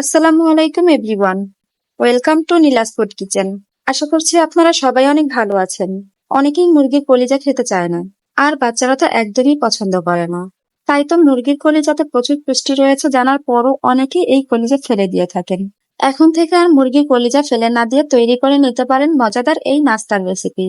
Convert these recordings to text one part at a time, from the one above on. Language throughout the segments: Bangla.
আসসালামু আলাইকুম, everyone. Welcome to Neela's food kitchen. আশা করছি আপনারা সবাই অনেক ভালো আছেন। অনেকেই মুরগির কলিজা খেতে চায় না, আর বাচ্চারা তো একদমই পছন্দ করে না। তাই তো মুরগির কলিজাতে প্রচুর পুষ্টি রয়েছে জানার পরও অনেকেই এই কলিজা ফেলে দিয়ে থাকেন। এখন থেকে আর মুরগির কলিজা ফেলে না দিয়ে তৈরি করে নিতে পারেন মজাদার এই নাস্তার রেসিপি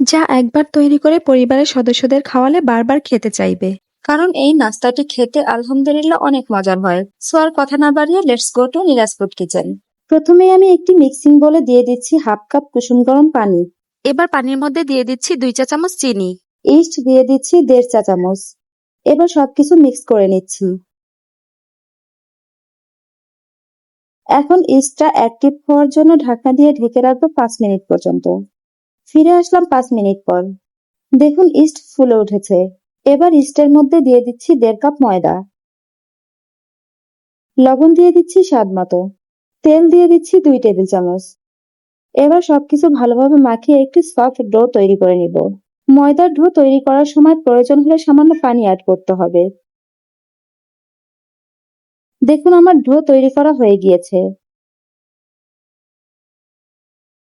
যা একবার তৈরি করে পরিবারের সদস্যদের খাওয়ালে বারবার খেতে চাইবে। কারণ এই নাস্তাটি খেতে আলহামদুলিল্লাহ অনেক মজার হয়। সো আর কথা না বাড়িয়ে let's go to Neela's food kitchen. প্রথমেই আমি একটি মিক্সিং বলে দিয়ে দিচ্ছি হাফ কাপ কুসুম গরম পানি। এবার পানির মধ্যে দিয়ে দিচ্ছি দুই চা চামচ চিনি। ইস্ট দিয়ে দিচ্ছি দেড় চা চামচ। এবার সবকিছু মিক্স করে নিচ্ছি। এখন ইস্টটা অ্যাক্টিভ হওয়ার জন্য ঢাকনা দিয়ে ঢেকে রাখব পাঁচ মিনিট পর্যন্ত। ফিরে আসলাম পাঁচ মিনিট পর। দেখুন ইস্ট ফুলে উঠেছে। এবার ইস্টের মধ্যে দিয়ে দিচ্ছি দেড় কাপ ময়দা। লবণ দিয়ে দিচ্ছি স্বাদ মতো। তেল দিয়ে দিচ্ছি দুই টেবিল চামচ। এবার সবকিছু ভালোভাবে মাখিয়ে একটি সফট ডো তৈরি করে নিব। ময়দার ডো তৈরি করার সময় প্রয়োজন হলে সামান্য পানি অ্যাড করতে হবে। দেখুন আমার ডো তৈরি করা হয়ে গিয়েছে।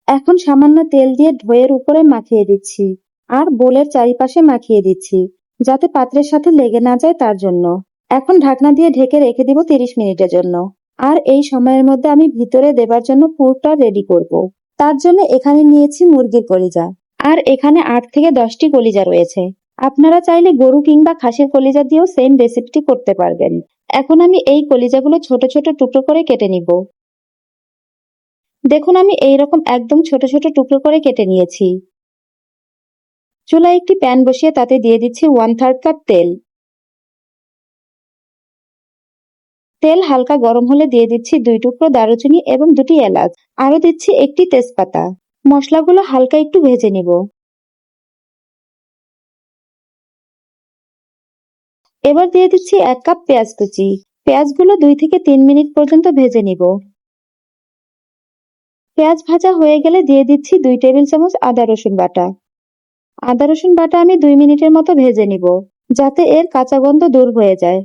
এখন সামান্য তেল দিয়ে ডোয়ের উপরে মাখিয়ে দিচ্ছি। আর বোলের চারিপাশে মাখিয়ে দিচ্ছি। যাতে পাত্রের সাথে লেগে না যায় তার জন্য। এখন ঢাকনা দিয়ে ঢেকে রেখে দিব তিরিশ মিনিটের জন্য। আর এই সময়ের মধ্যে আমি ভিতরে দেবার জন্য পুরটা রেডি করব। তার জন্য এখানে নিয়েছি মুরগির কলিজা। আর এখানে আট থেকে দশটি কলিজা রয়েছে। আপনারা চাইলে গরু কিংবা খাসির কলিজা দিয়েও সেম রেসিপিটি করতে পারবেন। এখন আমি এই কলিজাগুলো ছোট ছোট টুকরো করে কেটে নিব। দেখুন আমি এই রকম একদম ছোট ছোট টুকরো করে কেটে নিয়েছি। চুলায় একটি প্যান বসিয়ে তাতে দিয়ে দিচ্ছি ওয়ান থার্ড কাপ তেল। তেল হালকা গরম হলে দিয়ে দিচ্ছি দুই টুকরো দারুচিনি এবং দুটি এলাচ। আরও দিচ্ছি একটি তেজপাতা। মশলাগুলো হালকা একটু ভেজে নিব। এবার দিয়ে দিচ্ছি এক কাপ পেঁয়াজ কুচি। পেঁয়াজগুলো দুই থেকে তিন মিনিট পর্যন্ত ভেজে নিব। পেঁয়াজ ভাজা হয়ে গেলে দিয়ে দিচ্ছি দুই টেবিল চামচ আদা রসুন বাটা। আদা, রসুন বাটা আমি দুই মিনিটের মতো ভেজে নিব, যাতে এর কাঁচা গন্ধ দূর হয়ে যায়।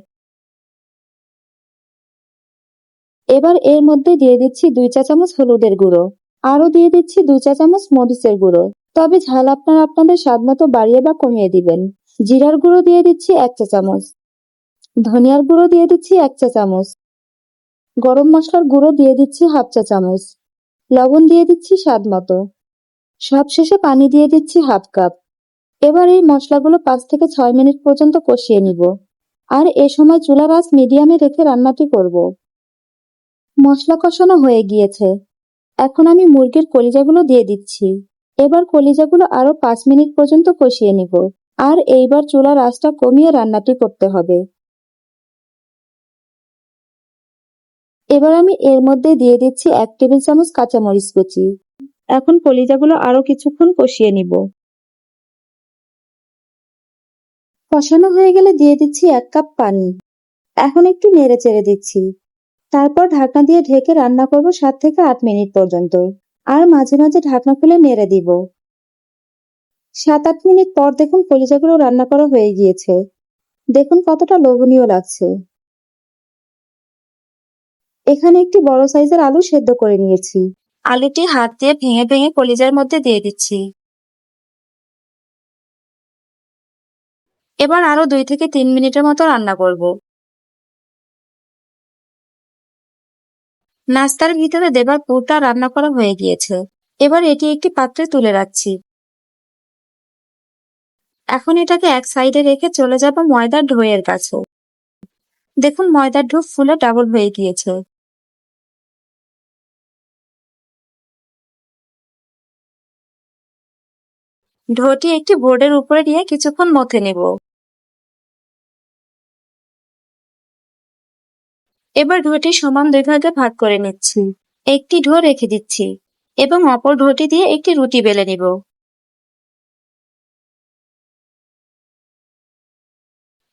এবার এর মধ্যে দিয়ে দিচ্ছি দুই চা চামচ হলুদের গুঁড়ো আরও দিয়ে দিচ্ছি দুই চা চামচ মরিচের গুঁড়ো। তবে ঝাল আপনারা আপনাদের স্বাদ মতো বাড়িয়ে বা কমিয়ে দিবেন। জিরার গুঁড়ো দিয়ে দিচ্ছি এক চা চামচ। ধনিয়ার গুঁড়ো দিয়ে দিচ্ছি এক চা চামচ। গরম মশলার গুঁড়ো দিয়ে দিচ্ছি হাফ চা চামচ। লবণ দিয়ে দিচ্ছি স্বাদ মতো। সবশেষে পানি দিয়ে দিচ্ছি হাফ কাপ। এবার এই মশলাগুলো পাঁচ থেকে ছয় মিনিট পর্যন্ত কষিয়ে নিব। আর এ সময় চুলার আঁচ মিডিয়ামে রেখে রান্নাটি করব। মশলা কষানো হয়ে গিয়েছে। এখন আমি মুরগির কলিজাগুলো দিয়ে দিচ্ছি। এবার কলিজাগুলো আরও পাঁচ মিনিট পর্যন্ত কষিয়ে নিব। আর এইবার চুলার আঁচটা কমিয়ে রান্নাটি করতে হবে। এবার আমি এর মধ্যে দিয়ে দিচ্ছি এক টেবিল চামচ কাঁচামরিচ কুচি। এখন কলিজাগুলো আরও কিছুক্ষণ কষিয়ে নিব। কষানো হয়ে গেলে দিয়ে দিচ্ছি এক কাপ পানি। এখন একটু নেড়ে চেড়ে দিচ্ছি। তারপর ঢাকনা দিয়ে ঢেকে রান্না করব সাত থেকে আট মিনিট পর্যন্ত। আর মাঝে মাঝে ঢাকনা খুলে নেড়ে দিব। সাত আট মিনিট পর দেখুন কলিজাগুলো রান্না করা হয়ে গিয়েছে। দেখুন কতটা লোভনীয় লাগছে। এখানে একটি বড় সাইজের আলু সেদ্ধ করে নিয়েছি। আলুটি হাত দিয়ে ভেঙে ভেঙে কলিজার মধ্যে দিয়ে দিচ্ছি। এবার আরও দুই থেকে তিন মিনিটের মতো রান্না করব। নাস্তার ভিতরে দেবার পুরটা রান্না করা হয়ে গিয়েছে। এবার এটি একটি পাত্রে তুলে রাখছি। এখন এটাকে এক সাইডে রেখে চলে যাব ময়দার ঢোয়ের কাছে। দেখুন, ময়দার ঢো ফুলে ডাবল হয়ে গিয়েছে। ঢোটি একটি বোর্ডের উপরে নিয়ে কিছুক্ষণ মথে নেব। এবার ঢোটি সমান দুই ভাগে ভাগ করে নিচ্ছি। একটি ঢো রেখে দিচ্ছি এবং অপর ঢোটি দিয়ে একটি রুটি বেলে নিব।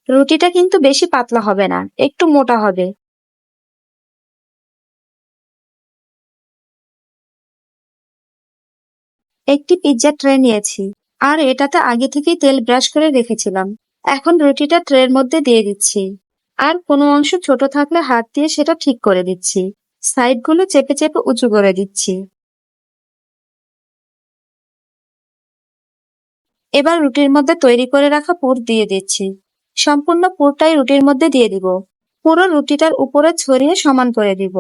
রুটিটা কিন্তু বেশি পাতলা হবে না, একটু মোটা হবে। একটি পিৎজা ট্রে নিয়েছি, আর এটাতে আগে থেকেই তেল ব্রাশ করে রেখেছিলাম। এখন রুটিটা ট্রের মধ্যে দিয়ে দিচ্ছি। আর কোনো অংশ ছোট থাকলে হাত দিয়ে সেটা ঠিক করে দিচ্ছি। সাইডগুলো চেপে চেপে উঁচু করে দিচ্ছি। এবার রুটির মধ্যে তৈরি করে রাখা পুর দিয়ে দিচ্ছি। সম্পূর্ণ পুরটাই রুটির মধ্যে দিয়ে দিব। পুরো রুটিটার উপরে ছড়িয়ে সমান করে দিব।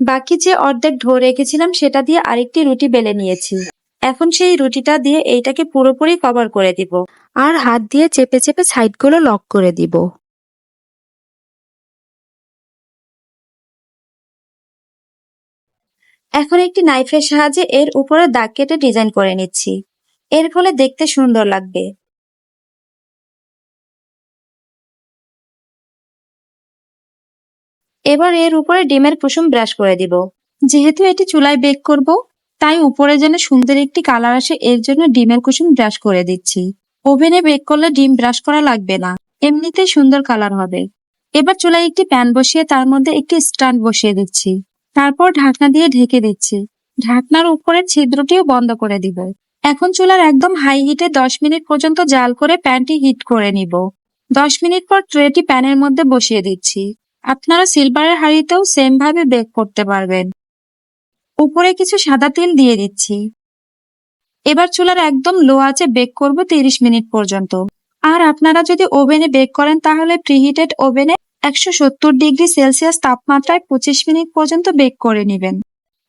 বাকি যে অর্ধেক ঢো রেখেছিলাম সেটা দিয়ে আরেকটি রুটি বেলে নিয়েছি। এখন সেই রুটিটা দিয়ে এইটাকে পুরোপুরি কভার করে দিব। আর হাত দিয়ে চেপে চেপে সাইডগুলো লক করে দিব। এখন একটি নাইফের সাহায্যে এর উপরে দাগ কেটে ডিজাইন করে নিচ্ছি। এর ফলে দেখতে সুন্দর লাগবে। এবার এর উপরে ডিমের কুসুম ব্রাশ করে দিব। যেহেতু এটি চুলায় বেক করব তাই উপরে যেন সুন্দর একটি কালার আসে, এর জন্য ডিমের কুসুম ব্রাশ করে দিচ্ছি। ওভেনে বেক করলে ডিম ব্রাশ করা লাগবে না। এমনিতেই সুন্দর কালার হবে। এবার চুলায় একটি প্যান বসিয়ে তার মধ্যে একটি স্ট্যান্ড বসিয়ে দিচ্ছি। তারপর ঢাকনা দিয়ে ঢেকে দিচ্ছি। ঢাকনার উপরের ছিদ্রটিও বন্ধ করে দিব। এখন চুলার একদম হাই হিটে দশ মিনিট পর্যন্ত জাল করে প্যানটি হিট করে নিব। দশ মিনিট পর ট্রেটি প্যানের মধ্যে বসিয়ে দিচ্ছি। আপনারা সিলভারের হাঁড়িতেও সেম ভাবে বেক করতে পারবেন। উপরে কিছু সাদা তেল দিয়ে দিচ্ছি। এবার চুলার একদম লো আছে বেক করব তিরিশ মিনিট পর্যন্ত। আর আপনারা যদি ওভেনে বেক করেন, তাহলে প্রিহিটেড ওভেনে একশো সত্তর ডিগ্রি সেলসিয়াস তাপমাত্রায় পঁচিশ মিনিট পর্যন্ত বেক করে নেবেন।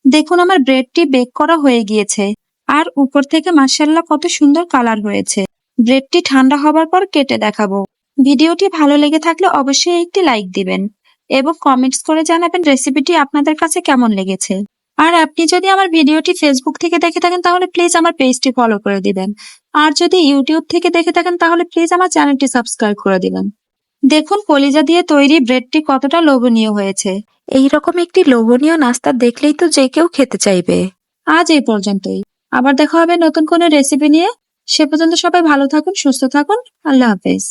দেখুন আমার ব্রেডটি বেক করা হয়ে গিয়েছে। আর উপর থেকে মার্শাল্লাহ কত সুন্দর কালার হয়েছে। ব্রেডটি ঠান্ডা হবার পর কেটে দেখাবো। ভিডিওটি ভালো লেগে থাকলে অবশ্যই একটি লাইক দিবেন। এবং কমেন্টস করে জানাবেন রেসিপিটি আপনাদের কাছে কেমন লেগেছে। আর আপনি যদি আমার ভিডিওটি ফেসবুক থেকে দেখে থাকেন, তাহলে প্লিজ আমার পেজটি ফলো করে দিবেন। আর যদি ইউটিউব থেকে দেখে থাকেন, তাহলে প্লিজ আমার চ্যানেলটি সাবস্ক্রাইব করে দিবেন। দেখুন, কলিজা দিয়ে তৈরি ব্রেডটি কতটা লোভনীয় হয়েছে। এই রকম একটি লোভনীয় নাস্তা দেখলেই তো যে কেউ খেতে চাইবে। আজ এই পর্যন্তই। আবার দেখা হবে নতুন কোনো রেসিপি নিয়ে। সে পর্যন্ত সবাই ভালো থাকুন, সুস্থ থাকুন। আল্লাহ হাফেজ।